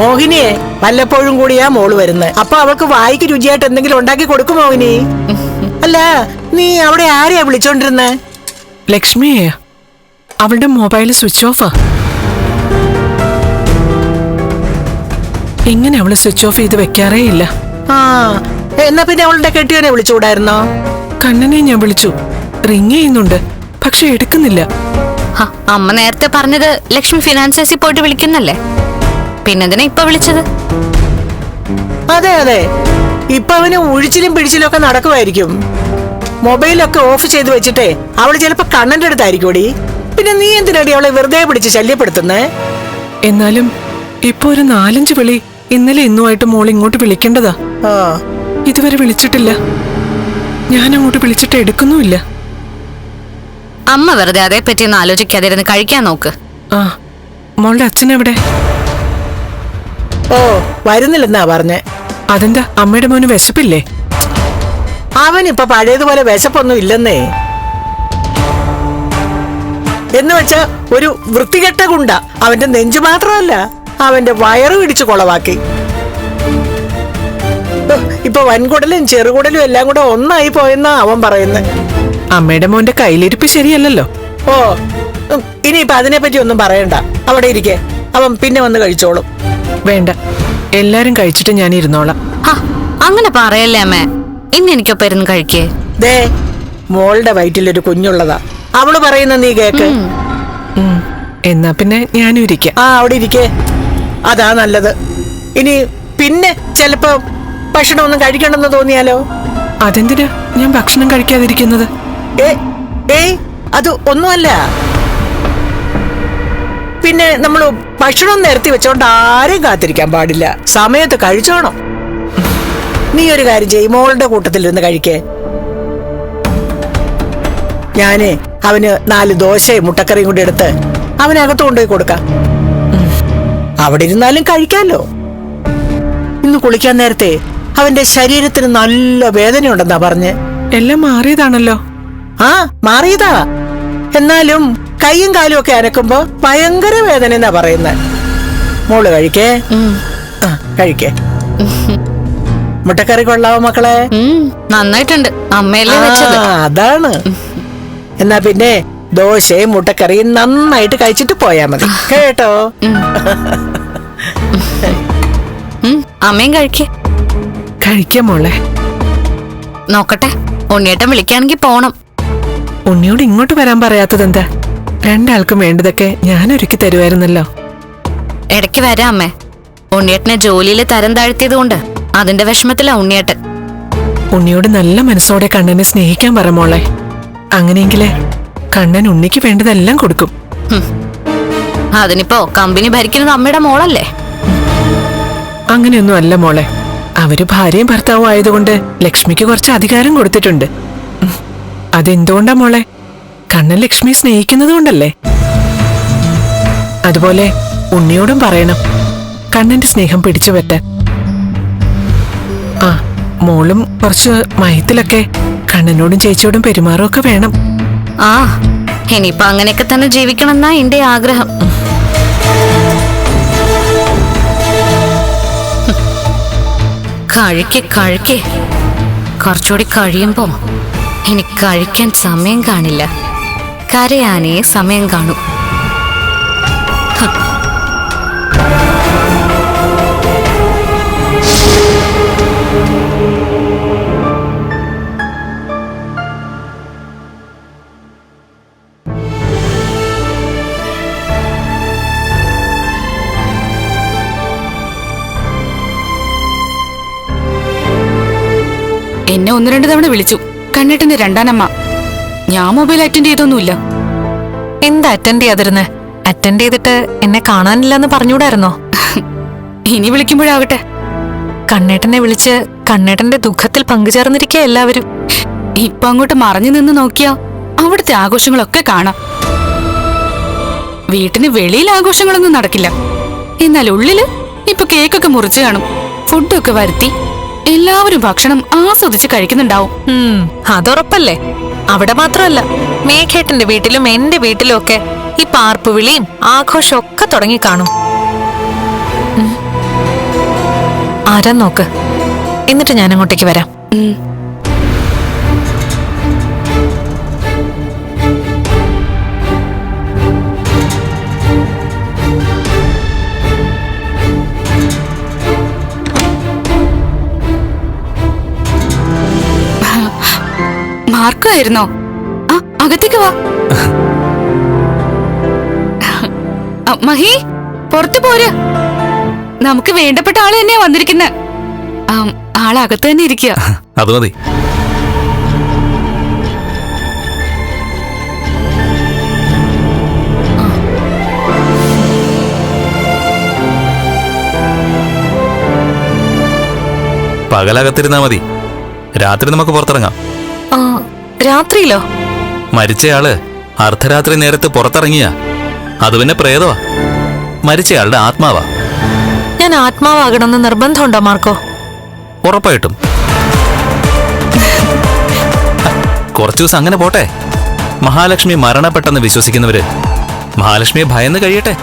മോഹിനിയെ വല്ലപ്പോഴും കൂടിയാ മോൾ വരുന്നത് അപ്പൊ അവൾക്ക് വായിക്ക് രുചിയായിട്ട് എന്തെങ്കിലും ഉണ്ടാക്കി കൊടുക്കും മോഹിനി? അല്ല നീ അവിടെ ആരെയാ വിളിച്ചോണ്ടിരുന്നെ? ലക്ഷ്മിയെ. അവളുടെ മൊബൈൽ സ്വിച്ച് ഓഫാ എങ്ങനെ അവൾ സ്വിച്ച് ഓഫ് ചെയ്ത് വെക്കാറേ ഇല്ല. ആ എന്നാ പിന്നെ അവളുടെ കെട്ടിയവനെ വിളിച്ചുകൂടായിരുന്നോ? കണ്ണനെ ഞാൻ വിളിച്ചു. റിങ് ചെയ്യുന്നുണ്ട് പക്ഷെ എടുക്കുന്നില്ല. ഹ, അമ്മ നേരത്തെ പറഞ്ഞത് ലക്ഷ്മി ഫിനാൻസേഴ്സിൽ പോയിട്ട് വിളിക്കുന്നല്ലേ? പിന്നെന്തിനാ ഇപ്പൊ വിളിച്ചത്? അതെ അതെ. ഇപ്പൊ അവന് ഒഴിച്ചിലും പിടിച്ചിലും ഒക്കെ നടക്കുമായിരിക്കും. മൊബൈലൊക്കെ ഓഫ് ചെയ്ത് വെച്ചിട്ടേ അവൾ ചിലപ്പോ കണ്ണന്റെ അടുത്തായിരിക്കൂടി പിന്നെ നീ എന്തിനാടി അവളെ വെറുതെ പിടിച്ച് ശല്യപ്പെടുത്തുന്നേ? എന്നാലും ഇപ്പൊ ഒരു നാലഞ്ച് വിളി ഇന്നലെ ഇന്നുമായിട്ട് മോൾ ഇങ്ങോട്ട് വിളിക്കേണ്ടതാ. ആ. ഇതുവരെ വിളിച്ചിട്ടില്ല. ഞാൻ അങ്ങോട്ട് വിളിച്ചിട്ട് എടുക്കുന്നുമില്ല. അമ്മ വെറുതെ അതേപ്പറ്റി ഒന്ന് ആലോചിക്കാതിരുന്ന് കഴിക്കാൻ നോക്ക്. ആ. മോളുടെ അച്ഛനെവിടെ? ഓ വരുന്നില്ലെന്നാ പറഞ്ഞേ. അതെന്താ? അമ്മയുടെ മോന് വിശപ്പില്ലേ? അവനിപ്പൊ പഴയതുപോലെ വിശപ്പൊന്നും ഇല്ലെന്നേ. എന്ന് വെച്ചാ ഒരു വൃത്തികെട്ട ഗുണ്ട. അവന്റെ നെഞ്ചു മാത്രമല്ല അവന്റെ വയറ് പിടിച്ച് കൊളവാക്കി. ഇപ്പൊ വൻകുടലും ചെറുകുടലും എല്ലാം കൂടെ ഒന്നായി പോയെന്നാ അവൻ പറയുന്നത് അമ്മയുടെ മോന്റെ കയ്യിലിരിപ്പ് ശരിയല്ലല്ലോ. ഓ ഇനിയിപ്പൊ അതിനെപ്പറ്റി ഒന്നും പറയണ്ട. അവിടെ ഇരിക്കെ. അവൻ പിന്നെ വന്ന് കഴിച്ചോളും. വേണ്ട. എല്ലാരും കഴിച്ചിട്ട് ഞാൻ ഇരുന്നോളാം. അങ്ങനെ പറയല്ലേ അമ്മേ. ഇന്ന് എനിക്കൊപ്പം ഇരുന്ന് കഴിക്കേ. ദേ മോളുടെ വയറ്റിലൊരു കുഞ്ഞുള്ളതാ. അവൾ പറയുന്ന നീ കേക്ക്. എന്നാ പിന്നെ ഞാനും ഇരിക്കാം. ആ അവിടെ ഇരിക്കേ. അതാ നല്ലത്. ഇനി പിന്നെ ചിലപ്പോ ഭക്ഷണം ഒന്നും കഴിക്കണമെന്ന് തോന്നിയാലോ? അതെന്തിനാ? ഞാൻ ഭക്ഷണം കഴിക്കാതിരിക്കുന്നത്. ഏ ഏയ് അത് ഒന്നുമല്ല. പിന്നെ നമ്മൾ ഭക്ഷണം നിരത്തി വെച്ചോണ്ട് ആരെയും കാത്തിരിക്കാൻ പാടില്ല. സമയത്ത് കഴിച്ചോണം. നീ ഒരു കാര്യം ചെയ് മോളുടെ കൂട്ടത്തിലിരുന്ന് കഴിക്കേ. ഞാൻ അവന് നാല് ദോശയും മുട്ടക്കറിയും കൂടി എടുത്ത് അവനകത്ത് കൊണ്ടുപോയി കൊടുക്കാം. അവിടെ ഇരുന്നാലും കഴിക്കാമല്ലോ ഇന്ന് കുളിക്കാൻ നേരത്തെ അവന്റെ ശരീരത്തിന് നല്ല വേദനയുണ്ടെന്നാ പറഞ്ഞ്. എല്ലാം മാറിയതാണല്ലോ. ആ മാറിയതാ. എന്നാലും കൈയും കാലും ഒക്കെ അനക്കുമ്പോ ഭയങ്കര വേദന എന്നാ പറയുന്നത് മോൾ കഴിക്കേ? ആ കഴിക്കേ. മുട്ടക്കറി കൊള്ളാവോ മക്കളെ? നന്നായിട്ടുണ്ട്. അമ്മയല്ലേ വെച്ചത്. ആ, അതാണ്. എന്നാ പിന്നെ ദോശയും മുട്ടക്കറിയും നന്നായിട്ട് കഴിച്ചിട്ട് പോയാ മതി. കേട്ടോ? അമ്മയും കഴിക്കേ. കഴിക്കാം മോളെ. നോക്കട്ടെ ഉണ്ണിയേട്ടൻ വിളിക്കാണെങ്കിൽ പോണം. ഉണ്ണിയോട് ഇങ്ങോട്ട് വരാൻ പറയാത്തതെന്താ? രണ്ടാൾക്കും വേണ്ടതൊക്കെ ഞാൻ ഒരുക്കി തരുമായിരുന്നല്ലോ ഇടയ്ക്ക് വരാം അമ്മേ. ഉണ്ണിയേട്ടനെ ജോലിയിൽ തരം താഴ്ത്തിയത് കൊണ്ട് അതിന്റെ വിഷമത്തിലാ ഉണ്ണിയേട്ടൻ. ഉണ്ണിയോട് നല്ല മനസ്സോടെ കണ്ണനെ സ്നേഹിക്കാൻ പറ മോളെ. അങ്ങനെയെങ്കിലേ കണ്ണൻ ഉണ്ണിക്ക് വേണ്ടതെല്ലാം കൊടുക്കും. ഹും. അതിനിപ്പോ കമ്പനി ഭരിക്കുന്നത് അമ്മയുടെ മോളല്ലേ? അങ്ങനെയൊന്നും അല്ല മോളെ. അവർ ഭാര്യയും ഭർത്താവും ആയതുകൊണ്ട് ലക്ഷ്മിക്ക് കുറച്ച് അധികാരം കൊടുത്തിട്ടുണ്ട്. ഉം. അതെന്തുകൊണ്ടാ മോളെ? കണ്ണൻ ലക്ഷ്മി സ്നേഹിക്കുന്നത് കൊണ്ടല്ലേ അതുപോലെ ഉണ്ണിയോടും പറയണം കണ്ണന്റെ സ്നേഹം പിടിച്ചു പറ്റാൻ ആ മോളും കുറച്ച് മയത്തിലൊക്കെ കണ്ണനോടും ചേച്ചിയോടും പെരുമാറുമൊക്കെ വേണം. ആ ഇനിയിപ്പൊ അങ്ങനെയൊക്കെ തന്നെ ജീവിക്കണം എന്നാ എന്റെ ആഗ്രഹം. കഴിക്ക് കഴിക്ക് കുറച്ചുകൂടി കഴിയുമ്പോ ഇനി കഴിക്കാൻ സമയം കാണില്ല. കരയാനേ സമയം കാണും. എന്നെ ഒന്ന് രണ്ട് തവണ വിളിച്ചു. കണ്ണേട്ടന്റെ രണ്ടാനമ്മ. ഞാൻ മൊബൈൽ അറ്റൻഡ് ചെയ്തൊന്നുമില്ല. എന്താ അറ്റൻഡ് ചെയ്യാതിരുന്നേ? അറ്റൻഡ് ചെയ്തിട്ട് എന്നെ കാണാനില്ലെന്ന് പറഞ്ഞുകൂടായിരുന്നോ? ഇനി വിളിക്കുമ്പോഴാകട്ടെ. കണ്ണേട്ടനെ വിളിച്ച് കണ്ണേട്ടന്റെ ദുഃഖത്തിൽ പങ്കുചേർന്നിരിക്കുക എല്ലാവരും. ഇപ്പൊ അങ്ങോട്ട് മറഞ്ഞു നിന്ന് നോക്കിയാ അവിടുത്തെ ആഘോഷങ്ങളൊക്കെ കാണാം. വീട്ടിന് വെളിയിൽ ആഘോഷങ്ങളൊന്നും നടക്കില്ല. എന്നാൽ ഉള്ളിൽ ഇപ്പൊ കേക്കൊക്കെ മുറിച്ച് കാണും. ഫുഡൊക്കെ വരുത്തി. എല്ലാവരും ഭക്ഷണം ആസ്വദിച്ച് കഴിക്കുന്നുണ്ടാവും. അതുറപ്പല്ലേ? അവിടെ മാത്രമല്ല മേഘേട്ടന്റെ വീട്ടിലും എന്റെ വീട്ടിലും ഒക്കെ ഈ പാർപ്പുവിളിയും തുടങ്ങി കാണും. ആരാ നോക്ക്? എന്നിട്ട് ഞാൻ അങ്ങോട്ടേക്ക് വരാം ഉം. മാർക്കായിരുന്നോ ആ അകത്തേക്ക് വാ. മഹി പുറത്തു പോര്. നമുക്ക് വേണ്ടപ്പെട്ട ആൾ തന്നെയാ വന്നിരിക്കുന്നത് ആളകത്ത് തന്നെ ഇരിക്കുക അത് മതി. പകലകത്തിരുന്നാ മതി. രാത്രി നമുക്ക് പുറത്തിറങ്ങാം. ആ രാത്രിയിലോ? മരിച്ചയാൾ അർദ്ധരാത്രി നേരത്ത് പുറത്തിറങ്ങിയ. അത് പിന്നെ പ്രേതവാ. മരിച്ചയാളുടെ ആത്മാവാ. ഞാൻ ആത്മാവാകണമെന്ന് നിർബന്ധമുണ്ടോ മാർക്കോ? ഉറപ്പായിട്ടും. കുറച്ചു ദിവസം അങ്ങനെ പോട്ടെ. മഹാലക്ഷ്മി മരണപ്പെട്ടെന്ന് വിശ്വസിക്കുന്നവര് മഹാലക്ഷ്മിയെ ഭയന്ന് കഴിയട്ടെ.